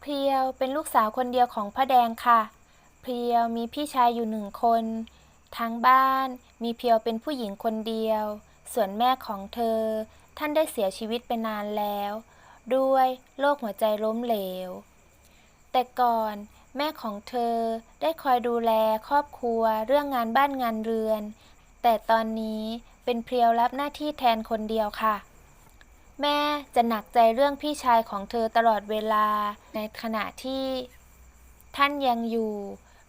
เพรียวเป็นลูกสาวคนเดียวของพ่อแดงค่ะ เพรียวมีพี่ชายอยู่หนึ่งคน ทั้งบ้านมีเพียวเป็นผู้หญิงคนเดียว ส่วนแม่ของเธอ ท่านได้เสียชีวิตไปนานแล้ว ด้วยโรคหัวใจล้มเหลว แต่ก่อนแม่ของเธอได้คอยดูแลครอบครัวเรื่องงานบ้านงานเรือน แต่ตอนนี้เป็นเพรียวรับหน้าที่แทนคนเดียวค่ะ แม่จะหนักใจเรื่องพี่ชายของเธอตลอดเวลา ในขณะที่ ท่านยังอยู่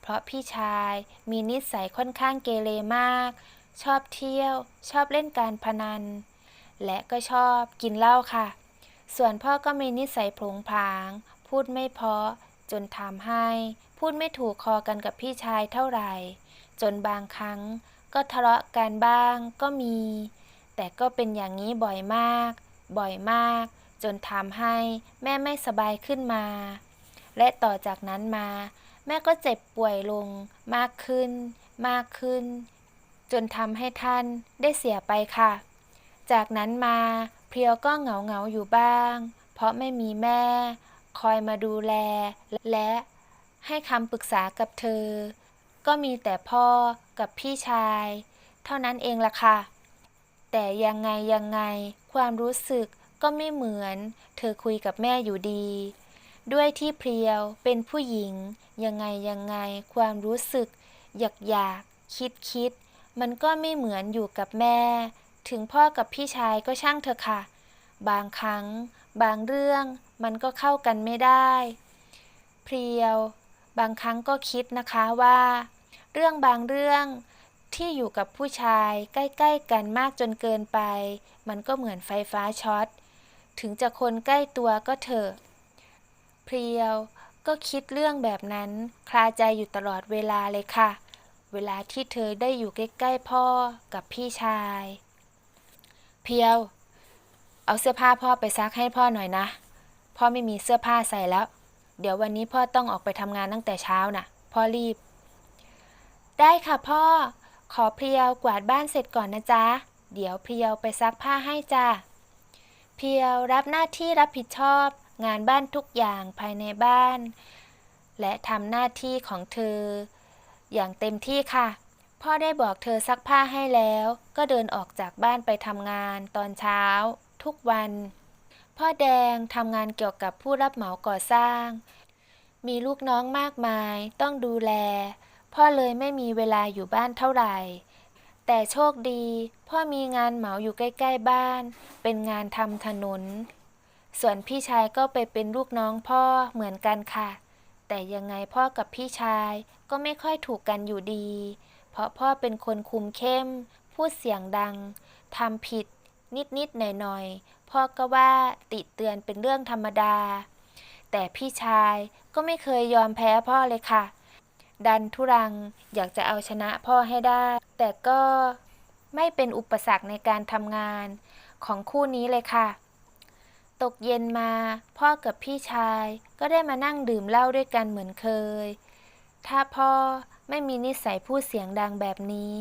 เพราะพี่ชายมีนิสัยค่อนข้างเกเรมาก ชอบเที่ยว ชอบเล่นการพนัน และก็ชอบกินเหล้าค่ะ ส่วนพ่อก็มีนิสัยผงผาง พูดไม่เพราะ จนทำให้ พูดไม่ถูกคอกันกับพี่ชายเท่าไหร่ จนบางครั้งก็ทะเลาะกันบ้างก็มี แต่ก็เป็นอย่างนี้บ่อยมาก บ่อยมาก จนทำให้แม่ไม่สบายขึ้นมา และต่อจากนั้นมา แม่ก็เจ็บป่วยลงมากขึ้น มากขึ้น จนทำให้ท่านได้เสียไปค่ะ จากนั้นมาเพียวก็เหงาเหงาอยู่บ้าง เพราะไม่มีแม่ คอยมาดูแล และให้คำปรึกษากับเธอ ก็มีแต่พ่อกับพี่ชาย เท่านั้นเองล่ะค่ะ แต่ยังไงยังไง ความรู้สึกก็ไม่เหมือน เธอคุยกับแม่อยู่ดี ด้วยที่เพรียวเป็นผู้หญิง ยังไงยังไง ความรู้สึก อยากอยากคิดคิด มันก็ไม่เหมือนอยู่กับแม่ ถึงพ่อกับพี่ชายก็ช่างเถอะค่ะ บางครั้ง บางเรื่อง มันก็เข้ากันไม่ได้ เพรียว บางครั้งก็คิดนะคะว่า เรื่องบางเรื่อง ที่อยู่กับผู้ชายใกล้ๆกันมากจนเกินไป มันก็เหมือนไฟฟ้าช็อต ถึงจะคนใกล้ตัวก็เถอะ เพรียวก็คิดเรื่องแบบนั้นคลาใจอยู่ตลอดเวลาเลยค่ะ เวลาที่เธอได้อยู่ใกล้ๆพ่อกับพี่ชาย เพียว เอาเสื้อผ้าพ่อไปซักให้พ่อหน่อยนะ พ่อไม่มีเสื้อผ้าใส่แล้ว เดี๋ยววันนี้พ่อต้องออกไปทำงานตั้งแต่เช้าน่ะ พ่อรีบ ได้ค่ะพ่อ ขอเพรียวกวาดบ้านเสร็จก่อนนะจ๊ะ เดี๋ยวเพรียวไปซักผ้าให้จ้ะ เพียวรับหน้าที่รับผิดชอบ งานบ้านทุกอย่างภายในบ้าน และทำหน้าที่ของเธอ อย่างเต็มที่ค่ะ พ่อได้บอกเธอซักผ้าให้แล้ว ก็เดินออกจากบ้านไปทำงานตอนเช้า ทุกวัน พ่อแดงทำงานเกี่ยวกับผู้รับเหมาก่อสร้าง มีลูกน้องมากมาย ต้องดูแล พ่อเลยไม่มีเวลาอยู่บ้านเท่าไหร่ แต่โชคดี พ่อมีงานเหมาอยู่ใกล้ ๆ บ้าน เป็นงานทำถนน ส่วนพี่ชายก็ไปเป็นลูกน้องพ่อเหมือนกันค่ะ แต่ยังไงพ่อกับพี่ชายก็ไม่ค่อยถูกกันอยู่ดี เพราะพ่อเป็นคนคุมเข้ม พูดเสียงดังทำผิดนิด ๆ หน่อย ๆ พ่อก็ว่าติเตือนเป็นเรื่องธรรมดา แต่พี่ชายก็ไม่เคยยอมแพ้พ่อเลยค่ะ ดันทุรัง อยากจะเอาชนะพ่อให้ได้ แต่ก็ไม่เป็นอุปสรรคในการทำงานของคู่นี้เลยค่ะ ตกเย็นมาพ่อกับพี่ชายก็ได้มานั่งดื่มเหล้าด้วยกันเหมือนเคย ถ้าพ่อไม่มีนิสัยพูดเสียงดังแบบนี้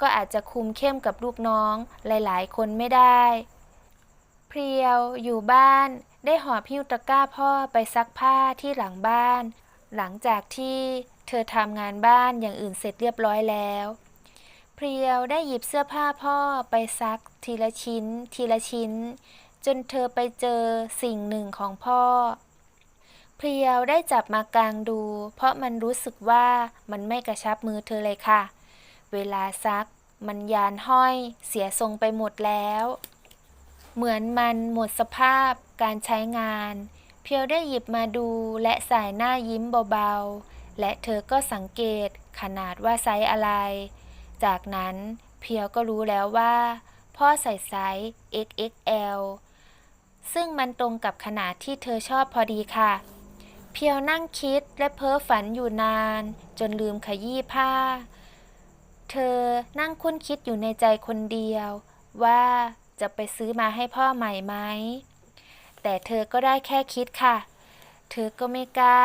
ก็อาจจะคุมเข้มกับลูกน้องหลายๆ คนไม่ได้ เพรียวอยู่บ้านได้หอบพิ้วตะกร้าพ่อไปซักผ้าที่หลังบ้าน หลังจากที่ เธอทำงานบ้านอย่างอื่นเสร็จเรียบร้อยแล้ว เพรียวได้หยิบเสื้อผ้าพ่อไปซักทีละชิ้น ทีละชิ้น จนเธอไปเจอสิ่งหนึ่งของพ่อ เพรียวได้จับมากางดู เพราะมันรู้สึกว่ามันไม่กระชับมือเธอเลยค่ะ เวลาซักมันยานห้อยเสียทรงไปหมดแล้ว เหมือนมันหมดสภาพการใช้งาน เพียวได้หยิบมาดูและสายหน้ายิ้มเบาๆ และเธอก็สังเกตขนาดว่าไซส์อะไร จากนั้นเพียวก็รู้แล้วว่า พ่อใส่ไซส์ XXL ซึ่งมันตรงกับขนาดที่เธอชอบพอดีค่ะ เพียวนั่งคิดและเพ้อฝันอยู่นาน จนลืมขยี้ผ้า เธอนั่งคุ้นคิดอยู่ในใจคนเดียว ว่าจะไปซื้อมาให้พ่อใหม่ไหม แต่เธอก็ได้แค่คิดค่ะ เธอก็ไม่กล้า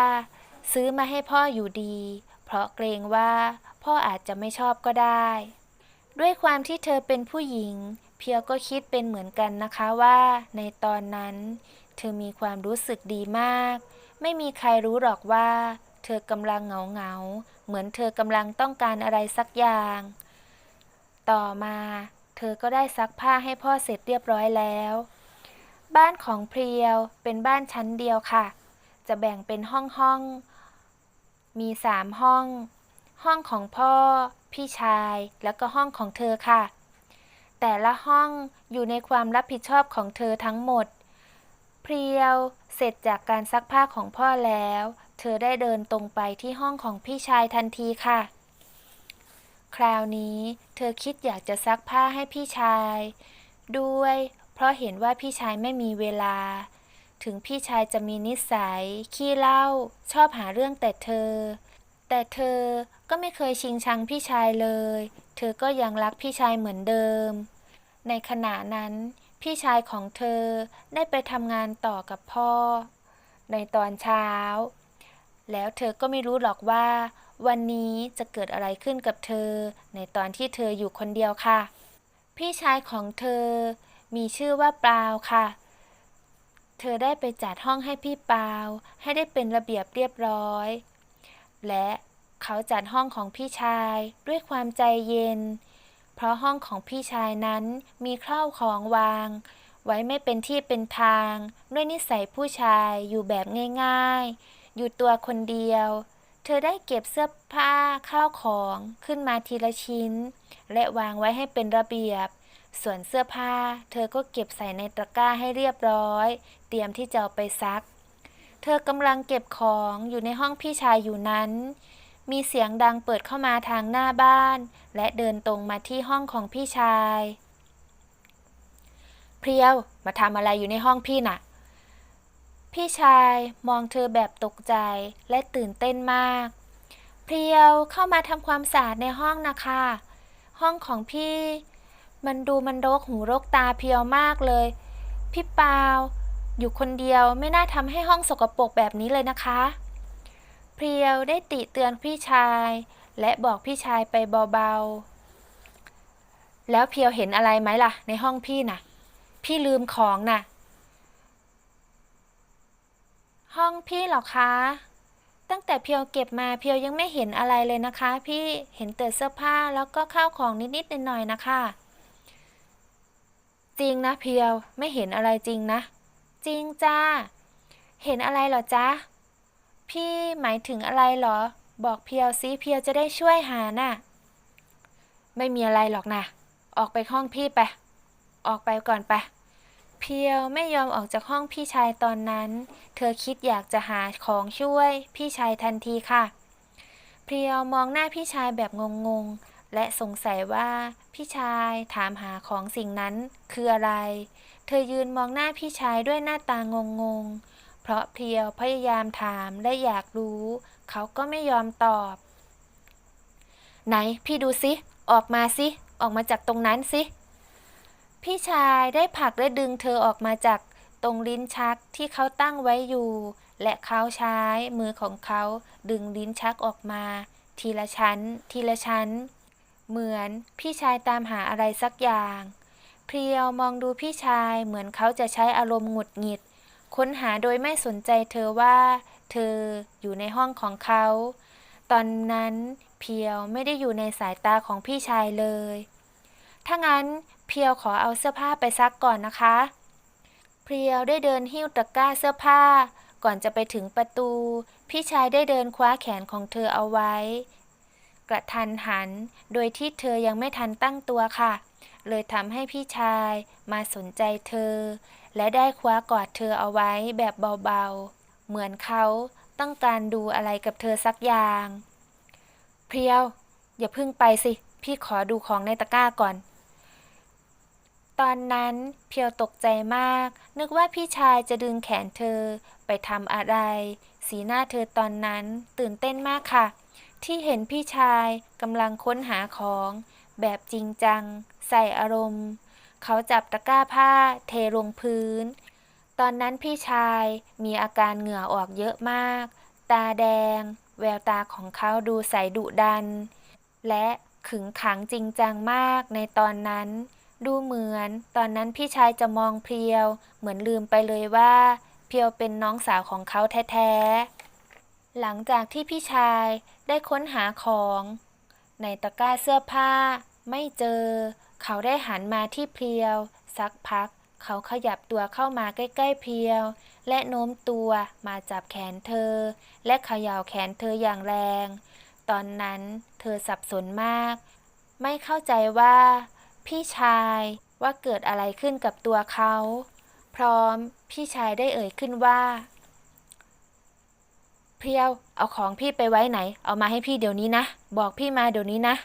ซื้อมาให้พ่ออยู่ดี เพราะเกรงว่าพ่ออาจจะไม่ชอบก็ได้ ด้วยความที่เธอเป็นผู้หญิง เพียวก็คิดเป็นเหมือนกันนะคะว่าในตอนนั้น เธอมีความรู้สึกดีมาก ไม่มีใครรู้หรอกว่า เธอกำลังเหงาเหงาๆเหมือนเธอกำลังต้องการอะไรสักอย่าง ต่อมา เธอก็ได้ซักผ้าให้พ่อเสร็จเรียบร้อยแล้ว บ้านของเพรียวเป็นบ้านชั้นเดียวค่ะ จะแบ่งเป็นห้องห้อง มีสามห้อง ห้องของพ่อ พี่ชาย แล้วก็ห้องของเธอค่ะ แต่ละห้องอยู่ในความรับผิดชอบของเธอทั้งหมด เพรียวเสร็จจากการซักผ้าของพ่อแล้ว เธอได้เดินตรงไปที่ห้องของพี่ชายทันทีค่ะ คราวนี้เธอคิดอยากจะซักผ้าให้พี่ชาย ด้วย เพราะเห็นว่าพี่ชายไม่มีเวลา ถึงพี่ชายจะมีนิสัย ขี้เล้าชอบหาเรื่องแต่เธอ แต่เธอก็ไม่เคยชิงชังพี่ชายเลย เธอก็ยังรักพี่ชายเหมือนเดิม ในขณะนั้น พี่ชายของเธอได้ไปทำงานต่อกับพ่อ ในตอนเช้า แล้วเธอก็ไม่รู้หรอกว่า วันนี้จะเกิดอะไรขึ้นกับเธอ ในตอนที่เธออยู่คนเดียวค่ะ พี่ชายของเธอมีชื่อว่าปลาวค่ะเเธอได้ไปจัดห้องให้พี่ปาวให้ได้เป็นระเบียบเรียบร้อย และเขาจัดห้องของพี่ชายด้วยความใจเย็น เพราะห้องของพี่ชายนั้นมีข้าวของวาง ไว้ไม่เป็นที่เป็นทาง ด้วยนิสัยผู้ชายอยู่แบบง่าย ๆ อยู่ตัวคนเดียว เธอได้เก็บเสื้อผ้าข้าวของขึ้นมาทีละชิ้น และวางไว้ให้เป็นระเบียบ ส่วนเสื้อผ้า เธอก็เก็บใส่ในตะกร้าให้เรียบร้อย เตรียมที่จะเอาไปซัก เธอกำลังเก็บของอยู่ในห้องพี่ชายอยู่นั้น มีเสียงดังเปิดเข้ามาทางหน้าบ้าน และเดินตรงมาที่ห้องของพี่ชาย เพรียวมาทำอะไรอยู่ในห้องพี่น่ะ พี่ชายมองเธอแบบตกใจและตื่นเต้นมาก เพรียวเข้ามาทำความสะอาดในห้องนะคะ ห้องของพี่ มันดูมันรกหูรกตาเพียวมากเลย พี่ปาว อยู่คนเดียวไม่น่าทำให้ห้องสกปรกแบบนี้เลยนะคะ เพียวได้ติเตือนพี่ชาย และบอกพี่ชายไปเบาๆ แล้วเพียวเห็นอะไรไหมล่ะ ในห้องพี่น่ะ พี่ลืมของน่ะ ห้องพี่หรอคะ ตั้งแต่เพียวเก็บมาเพียวยังไม่เห็นอะไรเลยนะคะ พี่เห็นแต่เสื้อผ้าแล้วก็ข้าวของนิดๆหน่อยๆนะคะ จริงนะเพียวไม่เห็นอะไรจริงนะ จริงจ้า เห็นอะไรเหรอจ๊ะ พี่หมายถึงอะไรเหรอ บอกเพียวซิเพียวจะได้ช่วยหาน่ะ ไม่มีอะไรหรอกนะ ออกไปห้องพี่ไป ออกไปก่อนไป เพียวไม่ยอมออกจากห้องพี่ชายตอนนั้น เธอคิดอยากจะหาของช่วยพี่ชายทันทีค่ะ เพียวมองหน้าพี่ชายแบบงงๆ และสงสัยว่าพี่ชายถามหาของสิ่งนั้นคืออะไร เธอยืนมองหน้าพี่ชายด้วยหน้าตางงๆเพราะเพียวพยายามถามและอยากรู้ เขาก็ไม่ยอมตอบ ไหนพี่ดูสิ ออกมาสิ ออกมาจากตรงนั้นสิ พี่ชายได้ผลักและดึงเธอออกมาจากตรงลิ้นชักที่เขาตั้งไว้อยู่ และเขาใช้มือของเขาดึงลิ้นชักออกมา ทีละชั้น ทีละชั้น เหมือนพี่ชายตามหาอะไรสักอย่าง เพรียวมองดูพี่ชายเหมือนเขาจะใช้อารมณ์หงุดหงิด ค้นหาโดยไม่สนใจเธอว่า เธออยู่ในห้องของเขา ตอนนั้นเพียวไม่ได้อยู่ในสายตาของพี่ชายเลย ถ้างั้นเพียวขอเอาเสื้อผ้าไปซักก่อนนะคะ เพียวได้เดินหิ้วตะกร้าเสื้อผ้า ก่อนจะไปถึงประตู พี่ชายได้เดินคว้าแขนของเธอเอาไว้ กระทันหัน โดยที่เธอยังไม่ทันตั้งตัวค่ะ เลยทำให้พี่ชายมาสนใจเธอ และได้คว้ากอดเธอเอาไว้แบบเบาๆ เหมือนเขาต้องการดูอะไรกับเธอสักอย่าง เพียว อย่าเพิ่งไปสิ พี่ขอดูของในตะกร้าก่อน ตอนนั้นเพียวตกใจมาก นึกว่าพี่ชายจะดึงแขนเธอไปทำอะไร สีหน้าเธอตอนนั้นตื่นเต้นมากค่ะ ที่เห็นพี่ชายกำลังค้นหาของ แบบจริงจัง ใส่อารมณ์ เขาจับตะกร้าผ้า เทลงพื้น ตอนนั้นพี่ชายมีอาการเหงื่อออกเยอะมาก ตาแดง แววตาของเขาดูใสดุดัน และขึงขังจริงจังมากในตอนนั้น ดูเหมือน ตอนนั้นพี่ชายจะมองเพียว เหมือนลืมไปเลยว่า เพเพียวเป็นน้องสาวของเขาแท้ๆหลังจากที่พี่ชาย ได้ค้นหาของ ในตะกร้าเสื้อผ้า ไม่เจอ เขาได้หันมาที่เพียว สักพัก เขาขยับตัวเข้ามาใกล้ๆเพียว และโน้มตัวมาจับแขนเธอ และเขย่าแขนเธออย่างแรง ตอนนั้นเธอสับสนมาก ไม่เข้าใจว่า พี่ชายว่าเกิดอะไรขึ้นกับตัวเขา พร้อมพี่ชายได้เอ่ยขึ้นว่า พียว เอาของพี่ไปไว้ไหน เอามาให้พี่เดี๋ยวนี้นะ บอกพี่มาเดี๋ยวนี้นะ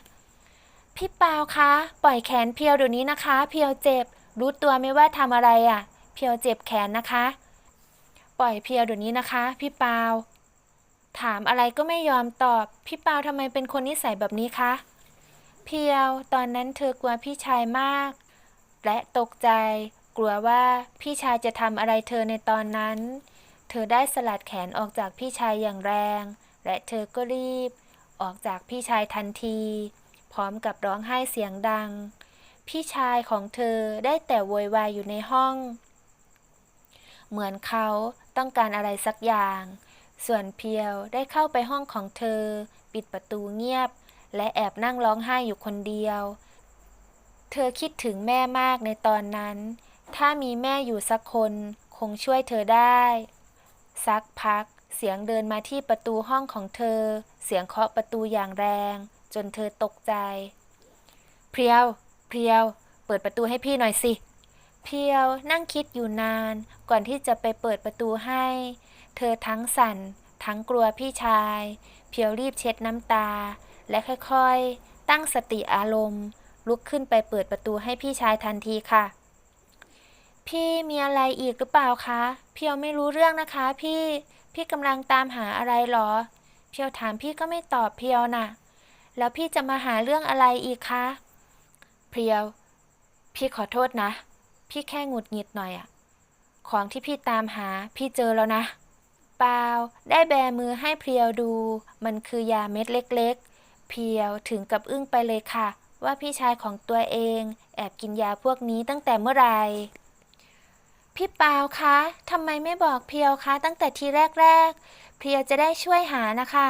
พี่เปาคะ ปล่อยแขนเพียวเดี๋ยวนี้นะคะ เพียวเจ็บ รู้ตัวไหมว่าทำอะไรอะ่ะ เพียวเจ็บแขนนะคะ ปล่อยเพียวเดี๋ยวนี้นะคะ พี่เปา ถามอะไรก็ไม่ยอมตอบ พี่เปาทำไมเป็นคนนิสัยแบบนี้คะ เพียว ตอนนั้นเธอกลัวพี่ชายมาก และตกใจ กลัวว่าพี่ชายจะทำอะไรเธอในตอนนั้น เธอได้สลัดแขนออกจากพี่ชายอย่างแรง และเธอก็รีบ ออกจากพี่ชายทันที พร้อมกับร้องไห้เสียงดัง พี่ชายของเธอได้แต่โวยวายอยู่ในห้อง เหมือนเขาต้องการอะไรสักอย่าง ส่วนเพียวได้เข้าไปห้องของเธอ ปิดประตูเงียบ และแอบนั่งร้องไห้อยู่คนเดียว เธอคิดถึงแม่มากในตอนนั้น ถ้ามีแม่อยู่สักคนคงช่วยเธอได้ สักพัก เสียงเดินมาที่ประตูห้องของเธอ เสียงเคาะประตูอย่างแรง จนเธอตกใจ เพียว เพียว เปิดประตูให้พี่หน่อยสิ เพียวนั่งคิดอยู่นาน ก่อนที่จะไปเปิดประตูให้ เธอทั้งสั่น ทั้งกลัวพี่ชาย เพียวรีบเช็ดน้ำตา และค่อยๆ ตั้งสติอารมณ์ ลุกขึ้นไปเปิดประตูให้พี่ชายทันทีค่ะ พี่มีอะไรอีกหรือเปล่าคะเพียวไม่รู้เรื่องนะคะ พี่ พี่กำลังตามหาอะไรหรอ เพียวถามพี่ก็ไม่ตอบเพียวน่ะ แล้วพี่จะมาหาเรื่องอะไรอีกคะเพียว พี่ขอโทษนะ พี่แค่หงุดหงิดหน่อยอะของที่พี่ตามหา พี่เจอแล้วนะเปล่าได้แบมือให้เพียวดู มันคือยาเม็ดเล็กๆ เพียวถึงกับอึ้งไปเลยค่ะ ว่าพี่ชายของตัวเอง แอบกินยาพวกนี้ตั้งแต่เมื่อไหร่ พี่เปาคะทำไมไม่บอกเพียวคะตั้งแต่ทีแรกๆ เพียวจะได้ช่วยหานะคะ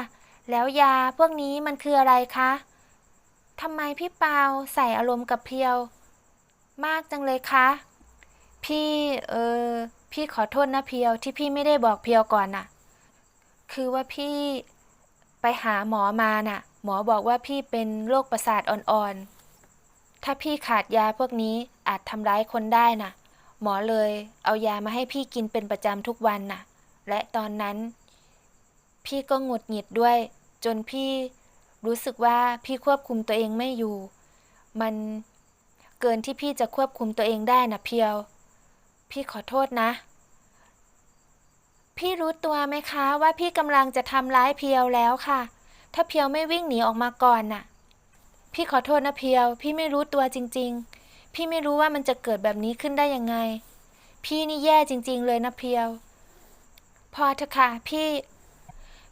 แล้วยาพวกนี้มันคืออะไรคะทำไมพี่เปาใส่อารมณ์กับเพียว มากจังเลยคะ พี่ เออ พี่ขอโทษนะเพียวที่พี่ไม่ได้บอกเพียวก่อนน่ะ คือว่าพี่ไปหาหมอมาน่ะ หมอบอกว่าพี่เป็นโรคประสาทอ่อนๆ ถ้าพี่ขาดยาพวกนี้อาจทำร้ายคนได้น่ะ หมอเลย เอายามาให้พี่กินเป็นประจำทุกวันน่ะ และตอนนั้น พี่ก็หงุดหงิดด้วย จนพี่รู้สึกว่าพี่ควบคุมตัวเองไม่อยู่ มันเกินที่พี่จะควบคุมตัวเองได้นะเพียว พี่ขอโทษนะ พี่รู้ตัวไหมคะว่าพี่กำลังจะทำร้ายเพียวแล้วค่ะ ถ้าเพียวไม่วิ่งหนีออกมาก่อนน่ะ พี่ขอโทษนะเพียว พี่ไม่รู้ตัวจริง ๆ พี่ไม่รู้ว่ามันจะเกิดแบบนี้ขึ้นได้ยังไง พี่นี่แย่จริง ๆ เลยนะเพียว พอเถอะค่ะพี่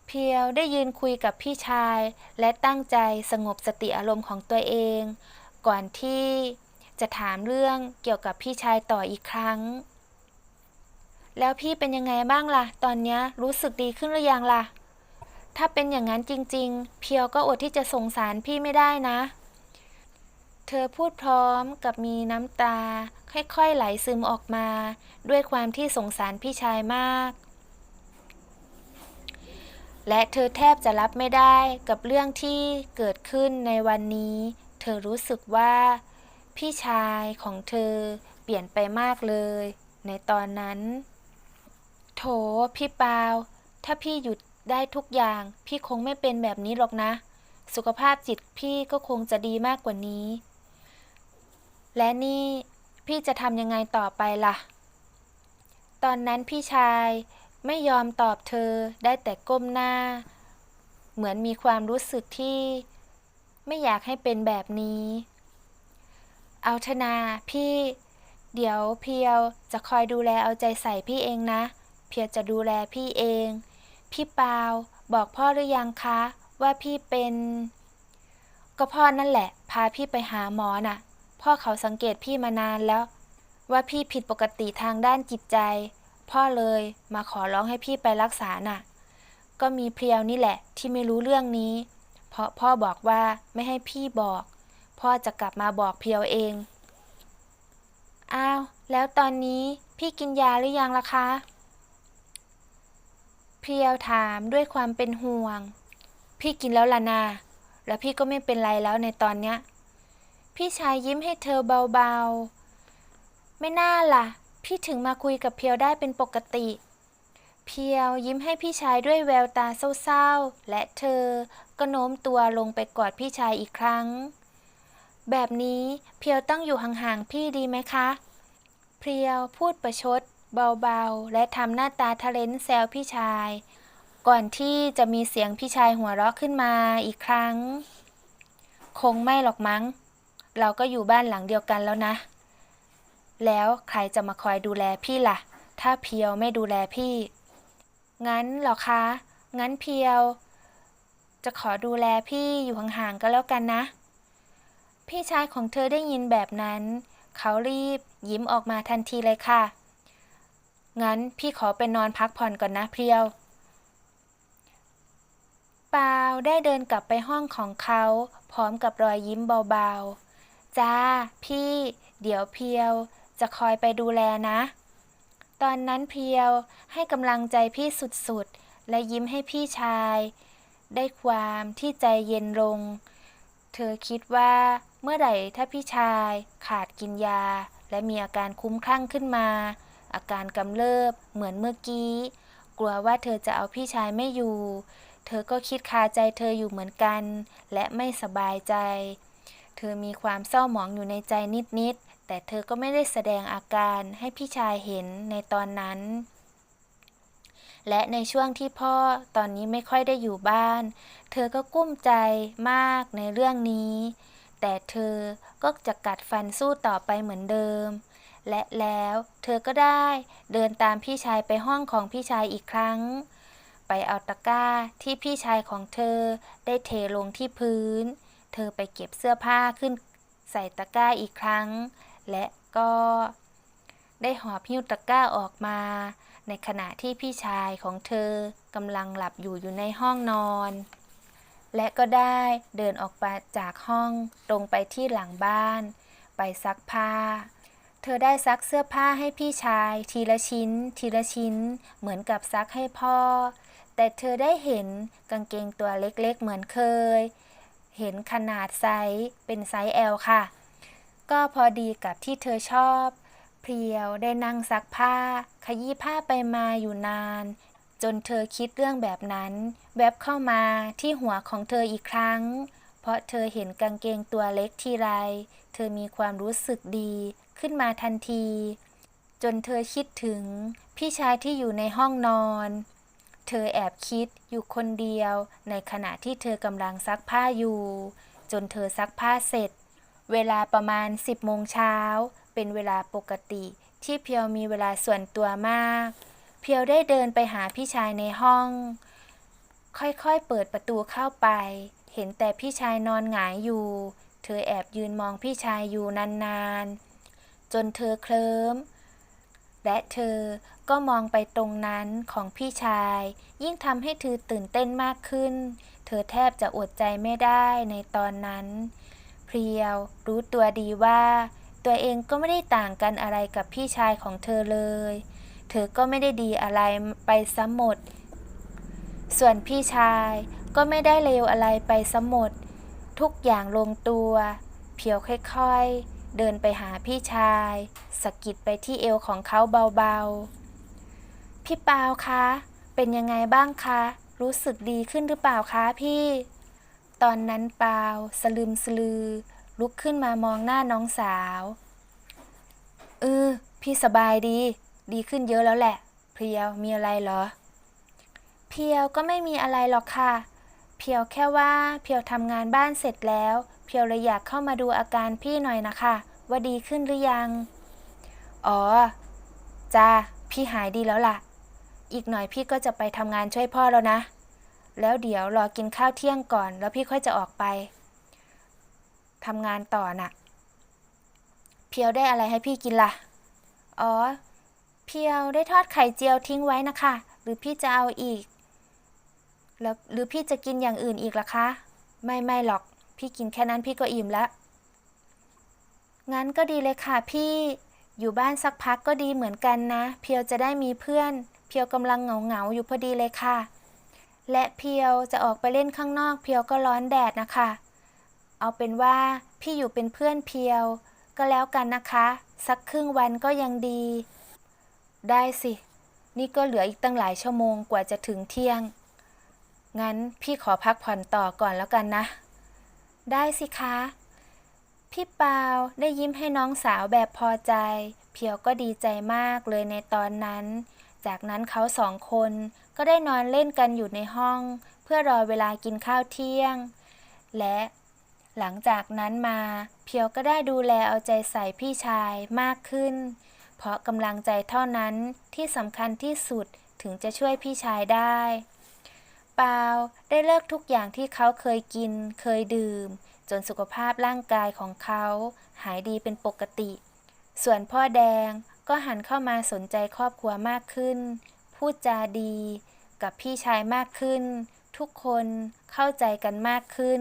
เพียวได้ยืนคุยกับพี่ชาย และตั้งใจสงบสติอารมณ์ของตัวเอง ก่อนที่จะถามเรื่องเกี่ยวกับพี่ชายต่ออีกครั้ง แล้วพี่เป็นยังไงบ้างล่ะ ตอนนี้รู้สึกดีขึ้นหรือยังล่ะ ถ้าเป็นอย่างนั้นจริง ๆ เพียวก็อดที่จะสงสารพี่ไม่ได้นะ เธอพูดพร้อมกับมีน้ำตา ค่อยๆไหลซึมออกมา ด้วยความที่สงสารพี่ชายมาก และเธอแทบจะรับไม่ได้กับเรื่องที่เกิดขึ้นในวันนี้ เธอรู้สึกว่า พี่ชายของเธอเปลี่ยนไปมากเลย ในตอนนั้น โถพี่ปาว ถ้าพี่หยุดได้ทุกอย่าง พี่คงไม่เป็นแบบนี้หรอกนะ สุขภาพจิตพี่ก็คงจะดีมากกว่านี้ และนี่พี่จะทำยังไงต่อไปล่ะ ตอนนั้นพี่ชายไม่ยอมตอบเธอได้แต่ก้มหน้า เหมือนมีความรู้สึกที่ ไม่อยากให้เป็นแบบนี้ เอาเถอะนาพี่ เดี๋ยวเพียวจะคอยดูแลเอาใจใส่พี่เองนะ เพียวจะดูแลพี่เอง พี่ปาวบอกพ่อหรือยังคะ ว่าพี่เป็น ก็พ่อนั่นแหละ พาพี่ไปหาหมอน่ะ พ่อเขาสังเกตพี่มานานแล้ว ว่าพี่ผิดปกติทางด้านจิตใจ พ่อเลยมาขอร้องให้พี่ไปรักษาน่ะ ก็มีเพียวนี่แหละที่ไม่รู้เรื่องนี้ เพราะพ่อบอกว่าไม่ให้พี่บอก พ่อจะกลับมาบอกเพียวเองอ้าวแล้วตอนนี้พี่กินยาหรือยังล่ะคะ เพียวถามด้วยความเป็นห่วง พี่กินแล้วล่ะนา แล้วพี่ก็ไม่เป็นไรแล้วในตอนเนี้ย พี่ชายยิ้มให้เธอเบาๆ ไม่น่าล่ะ พี่ถึงมาคุยกับเพียวได้เป็นปกติ เพียวยิ้มให้พี่ชายด้วยแววตาเศร้าๆ และเธอก็โน้มตัวลงไปกอดพี่ชายอีกครั้ง แบบนี้เพียวต้องอยู่ห่างๆ พี่ดีไหมคะ เพียวพูดประชด เบาๆ และทำหน้าตาทะเลนแซวพี่ชาย ก่อนที่จะมีเสียงพี่ชายหัวเราะขึ้นมาอีกครั้ง คงไม่หรอกมั้ง เราก็อยู่บ้านหลังเดียวกันแล้วนะ แล้วใครจะมาคอยดูแลพี่ล่ะ ถ้าเพียวไม่ดูแลพี่ งั้นหรอคะ งั้นเพียว จะขอดูแลพี่อยู่ห่างๆก็แล้วกันนะ พี่ชายของเธอได้ยินแบบนั้น เขารีบยิ้มออกมาทันทีเลยค่ะ งั้นพี่ขอไปนอนพักผ่อนก่อนนะเพียวปาวได้เดินกลับไปห้องของเขา พร้อมกับรอยยิ้มเบาๆ จ้า พี่ เดี๋ยวเพียว จะคอยไปดูแลนะ ตอนนั้นเพียวให้กำลังใจพี่สุดๆ และยิ้มให้พี่ชาย ได้ความที่ใจเย็นลง เธอคิดว่าเมื่อไหร่ถ้าพี่ชายขาดกินยา และมีอาการคุ้มคลั่งขึ้นมา อาการกำเริบเหมือนเมื่อกี้ กลัวว่าเธอจะเอาพี่ชายไม่อยู่ เธอก็คิดคาใจเธออยู่เหมือนกัน และไม่สบายใจ เธอมีความเศร้าหมองอยู่ในใจนิดๆ แต่เธอก็ไม่ได้แสดงอาการให้พี่ชายเห็นในตอนนั้น และในช่วงที่พ่อตอนนี้ไม่ค่อยได้อยู่บ้าน เธอก็กุ้มใจมากในเรื่องนี้ แต่เธอก็จะกัดฟันสู้ต่อไปเหมือนเดิม และแล้วเธอก็ได้เดินตามพี่ชายไปห้องของพี่ชายอีกครั้งไปเอาตะกร้าที่พี่ชายของเธอได้เทลงที่พื้น เธอไปเก็บเสื้อผ้าขึ้นใส่ตะกร้าอีกครั้ง และก็ได้หอบหิ้วตะกร้าออกมา ในขณะที่พี่ชายของเธอกำลังหลับอยู่อยู่ในห้องนอน และก็ได้เดินออกมาจากห้องตรงไปที่หลังบ้าน ไปซักผ้า เธอได้ซักเสื้อผ้าให้พี่ชาย ทีละชิ้น ทีละชิ้น เหมือนกับซักให้พ่อ แต่เธอได้เห็นกางเกงตัวเล็กๆเหมือนเคย เห็นขนาดไซส์เป็นไซส์ L ค่ะ ก็พอดีกับที่เธอชอบ เพรียวได้นั่งซักผ้า ขยี้ผ้าไปมาอยู่นาน จนเธอคิดเรื่องแบบนั้น แวบเข้ามาที่หัวของเธออีกครั้ง เพราะเธอเห็นกางเกงตัวเล็กทีไร เธอมีความรู้สึกดีขึ้นมาทันที จนเธอคิดถึงพี่ชายที่อยู่ในห้องนอน เธอแอบคิดอยู่คนเดียว ในขณะที่เธอกำลังซักผ้าอยู่ จนเธอซักผ้าเสร็จ เวลาประมาณ 10โมงเช้า เป็นเวลาปกติที่เพียวมีเวลาส่วนตัวมาก เพียวได้เดินไปหาพี่ชายในห้อง ค่อยๆ เปิดประตูเข้าไป เห็นแต่พี่ชายนอนหงายอยู่ เธอแอบยืนมองพี่ชายอยู่นานๆ จนเธอเคลิ้ม และเธอก็มองไปตรงนั้นของพี่ชาย ยิ่งทำให้เธอตื่นเต้นมากขึ้น เธอแทบจะอดใจไม่ได้ในตอนนั้น เพรียวรู้ตัวดีว่า ตัวเองก็ไม่ได้ต่างกันอะไรกับพี่ชายของเธอเลย เธอก็ไม่ได้ดีอะไรไปซะหมด ส่วนพี่ชายก็ไม่ได้เลวอะไรไปซะหมด ทุกอย่างลงตัว เพียวค่อยๆ เดินไปหาพี่ชายสะกิดไปที่เอวของเขาเบาๆ พี่ปาวคะ เป็นยังไงบ้างคะ รู้สึกดีขึ้นหรือเปล่าคะพี่ ตอนนั้นปาวสลืมสลือ ลุกขึ้นมามองหน้าน้องสาว เออ พี่สบายดี ดีขึ้นเยอะแล้วแหละ เพียวมีอะไรเหรอ เพียวก็ไม่มีอะไรหรอกค่ะ เพียวแค่ว่าเพียวทำงานบ้านเสร็จแล้ว เพียวเลยอยากเข้ามาดูอาการพี่หน่อยนะคะ ว่าดีขึ้นหรือยัง อ๋อ จ้า พี่หายดีแล้วล่ะ อีกหน่อยพี่ก็จะไปทำงานช่วยพ่อแล้วนะ แล้วเดี๋ยวรอกินข้าวเที่ยงก่อน แล้วพี่ค่อยจะออกไปทำงานต่อน่ะ เพียวได้อะไรให้พี่กินล่ะ อ๋อ เพียวได้ทอดไข่เจียวทิ้งไว้นะคะ หรือพี่จะเอาอีก แล้วหรือพี่จะกินอย่างอื่นอีกล่ะคะ ไม่ไม่หรอก พี่กินแค่นั้นพี่ก็อิ่มแล้วงั้นก็ดีเลยค่ะพี่ อยู่บ้านสักพักก็ดีเหมือนกันนะ เพียวจะได้มีเพื่อน เพียวกำลังเหงาเหงาๆอยู่พอดีเลยค่ะ และเพียวจะออกไปเล่นข้างนอก เพียวก็ร้อนแดดนะคะ เอาเป็นว่าพี่อยู่เป็นเพื่อนเพียว ก็แล้วกันนะคะ สักครึ่งวันก็ยังดี ได้สิ นี่ก็เหลืออีกตั้งหลายชั่วโมงกว่าจะถึงเที่ยง งั้นพี่ขอพักผ่อนต่อก่อนแล้วกันนะ ได้สิคะ พี่เปาได้ยิ้มให้น้องสาวแบบพอใจ เพียวก็ดีใจมากเลยในตอนนั้น จากนั้นเขาสองคนก็ได้นอนเล่นกันอยู่ในห้อง เพื่อรอเวลากินข้าวเที่ยง และหลังจากนั้นมา เพียวก็ได้ดูแลเอาใจใส่พี่ชายมากขึ้น เพราะกำลังใจเท่านั้นที่สำคัญที่สุดถึงจะช่วยพี่ชายได้ ปาวได้เลิกทุกอย่างที่เขาเคยกิน เคยดื่ม จนสุขภาพร่างกายของเขา หายดีเป็นปกติ ส่วนพ่อแดงก็หันเข้ามาสนใจครอบครัวมากขึ้น พูดจาดี กับพี่ชายมากขึ้น ทุกคนเข้าใจกันมากขึ้น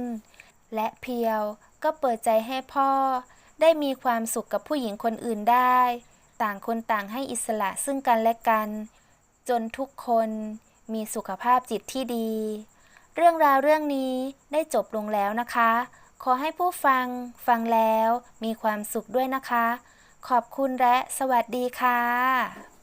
และเพียวก็เปิดใจให้พ่อ ได้มีความสุขกับผู้หญิงคนอื่นได้ ต่างคนต่างให้อิสระซึ่งกันและกัน จนทุกคน มีสุขภาพจิตที่ดี เรื่องราวเรื่องนี้ได้จบลงแล้วนะคะ ขอให้ผู้ฟังฟังแล้วมีความสุขด้วยนะคะ ขอบคุณและสวัสดีค่ะ